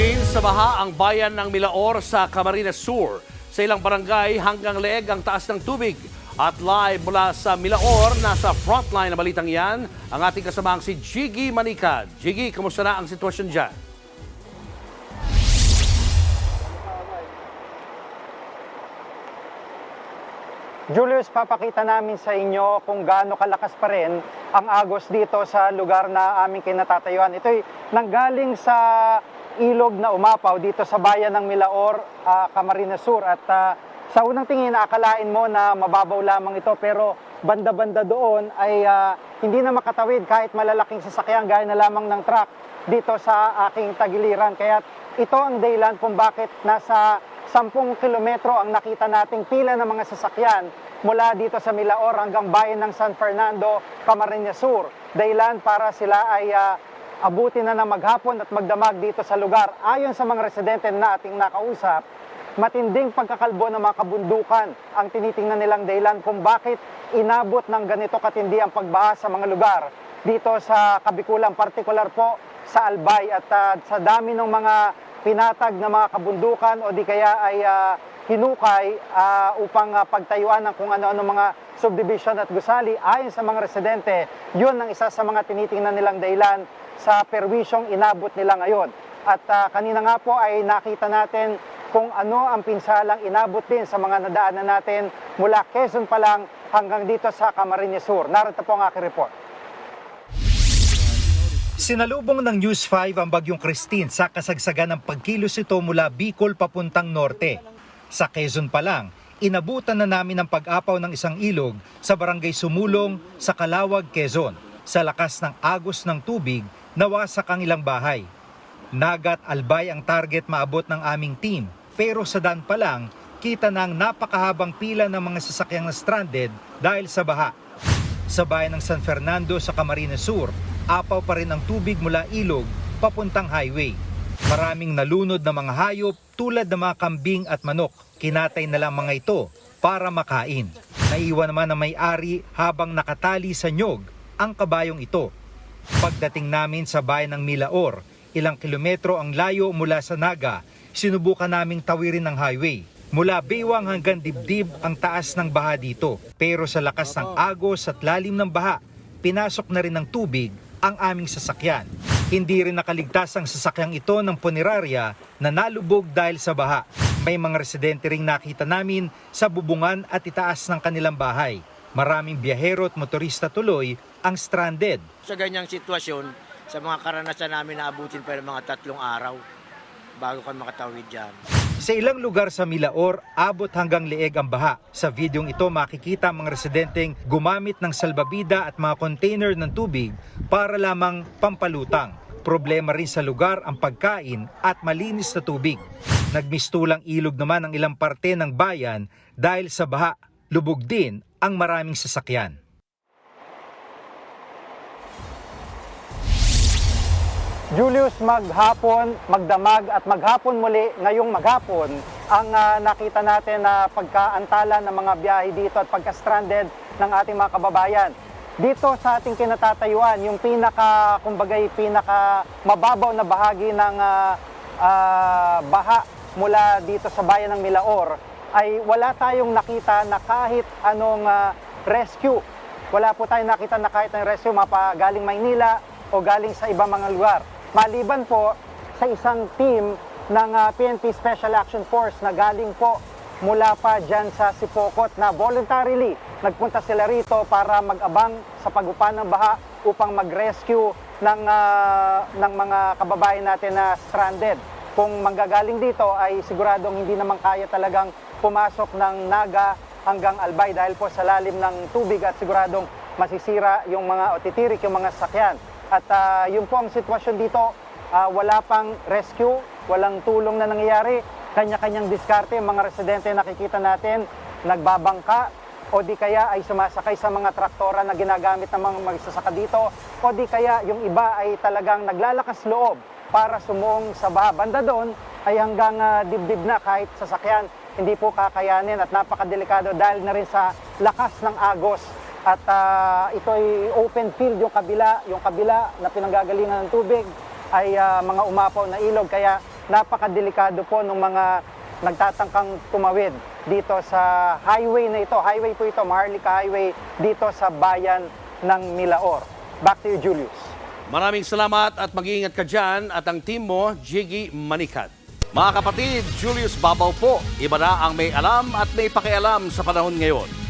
din sa baha ang bayan ng Milaor sa Camarines Sur. Sa ilang barangay hanggang leeg ang taas ng tubig. At live mula sa Milaor, nasa frontline na balitang yan, ang ating kasamang si Jiggy Manika. Jiggy, kamusta na ang sitwasyon dyan? Julius, papakita namin sa inyo kung gaano kalakas pa rin ang agos dito sa lugar na aming kinatatayuan. Ito'y nanggaling sa ilog na umapaw dito sa bayan ng Milaor, ah, Camarines Sur. At ah, sa unang tingin, akalain mo na mababaw lamang ito. Pero banda-banda doon ay ah, hindi na makatawid kahit malalaking sasakyan gaya na lamang ng truck dito sa aking tagiliran. Kaya ito ang dahilan kung bakit nasa 10 kilometro ang nakita nating pila ng mga sasakyan mula dito sa Milaor hanggang bayan ng San Fernando, Camarines Sur. Dahilan para sila ay ah, abutin na ng maghapon at magdamag dito sa lugar. Ayon sa mga residente na ating nakausap, matinding pagkakalbo ng mga kabundukan ang tinitingnan nilang dahilan kung bakit inabot ng ganito katindi ang pagbaha sa mga lugar dito sa Kabikulan, partikular po sa Albay at ah, sa dami ng mga pinatag na mga kabundukan o di kaya ay ah, hinukay ah, upang ah, pagtayuan ng kung ano-ano mga subdivision at gusali. Ayon sa mga residente, yun ang isa sa mga tinitingnan nilang dahilan sa perwisyong inabot nila ngayon. At ah, kanina nga po ay nakita natin kung ano ang pinsalang inabot din sa mga nadaanan natin mula Quezon pa lang hanggang dito sa Camarines Sur. Narito po ang aking report. Sinalubong ng News 5 ang bagyong Christine sa kasagsagan ng pagkilos ito mula Bicol papuntang norte. Sa Quezon pa lang, inabutan na namin ang pag-apaw ng isang ilog sa barangay Sumulong sa Kalawag, Quezon. Sa lakas ng agos ng tubig, nawasak ang ilang bahay. Nagat albay ang target maabot ng aming team, pero sa daan pa lang, kita na ang napakahabang pila ng mga sasakyang na stranded dahil sa baha. Sa bayan ng San Fernando sa Camarines Sur, apaw pa rin ang tubig mula ilog papuntang highway. Maraming nalunod na mga hayop tulad ng mga kambing at manok. Kinatay na lang mga ito para makain. Naiwan naman ng may-ari habang nakatali sa nyog ang kabayong ito. Pagdating namin sa bayan ng Milaor, ilang kilometro ang layo mula sa Naga, sinubukan naming tawirin ng highway. Mula Baywang hanggang dibdib ang taas ng baha dito. Pero sa lakas ng agos at lalim ng baha, pinasok na rin ng tubig ang aming sasakyan. Hindi rin nakaligtas ang sasakyang ito ng punerarya na nalubog dahil sa baha. May mga residente ring nakita namin sa bubungan at itaas ng kanilang bahay. Maraming biyahero at motorista tuloy ang stranded. Sa ganyang sitwasyon, sa mga karanasan namin naabutin pa ng mga tatlong araw bago kami makatawid dyan. Sa ilang lugar sa Milaor, abot hanggang leeg ang baha. Sa videong ito makikita ang mga residenteng gumamit ng salbabida at mga container ng tubig para lamang pampalutang. Problema rin sa lugar ang pagkain at malinis na tubig. Nagmistulang ilog naman ang ilang parte ng bayan dahil sa baha. Lubog din ang maraming sasakyan. Julius, maghapon, magdamag at maghapon muli ngayong maghapon ang ah, nakita natin na pagkaantala ng mga biyahe dito at pagka-stranded ng ating mga kababayan. Dito sa ating kinatatayuan, yung pinaka, kumbagay, pinaka mababaw na bahagi ng ah, ah, baha mula dito sa bayan ng Milaor ay wala tayong nakita na kahit anong ah, rescue. Wala po tayong nakita na kahit anong rescue mapa galing Maynila o galing sa ibang mga lugar. Maliban po sa isang team ng ah, PNP Special Action Force na galing po mula pa dyan sa Sipokot na voluntarily nagpunta sila rito para mag-abang sa pagupan ng baha upang mag-rescue ng, ah, ng mga kababayan natin na stranded. Kung manggagaling dito ay siguradong hindi naman kaya talagang pumasok ng Naga hanggang Albay dahil po sa lalim ng tubig at siguradong masisira yung mga o titirik yung mga sakyan. At ah, yun po ang sitwasyon dito, Ah, wala pang rescue, walang tulong na nangyayari. Kanya-kanyang diskarte, mga residente nakikita natin, nagbabangka o di kaya ay sumasakay sa mga traktora na ginagamit ng mga magsasaka dito o di kaya yung iba ay talagang naglalakas loob para sumuong sa baha. Banda doon ay hanggang ah, dibdib na kahit sasakyan hindi po kakayanin at napakadelikado dahil na rin sa lakas ng agos at ah, ito ay open field yung kabila, yung kabila na pinanggagalingan ng tubig ay ah, mga umapaw na ilog kaya napakadelikado po ng mga nagtatangkang tumawid dito sa highway na ito. Highway po ito, Maharlika Highway, dito sa bayan ng Milaor. Back to you, Julius. Maraming salamat at mag-iingat ka dyan at ang team mo, Jiggy Manikat. Mga kapatid, Julius Babaw po. Iba na ang may alam at may pakialam sa panahon ngayon.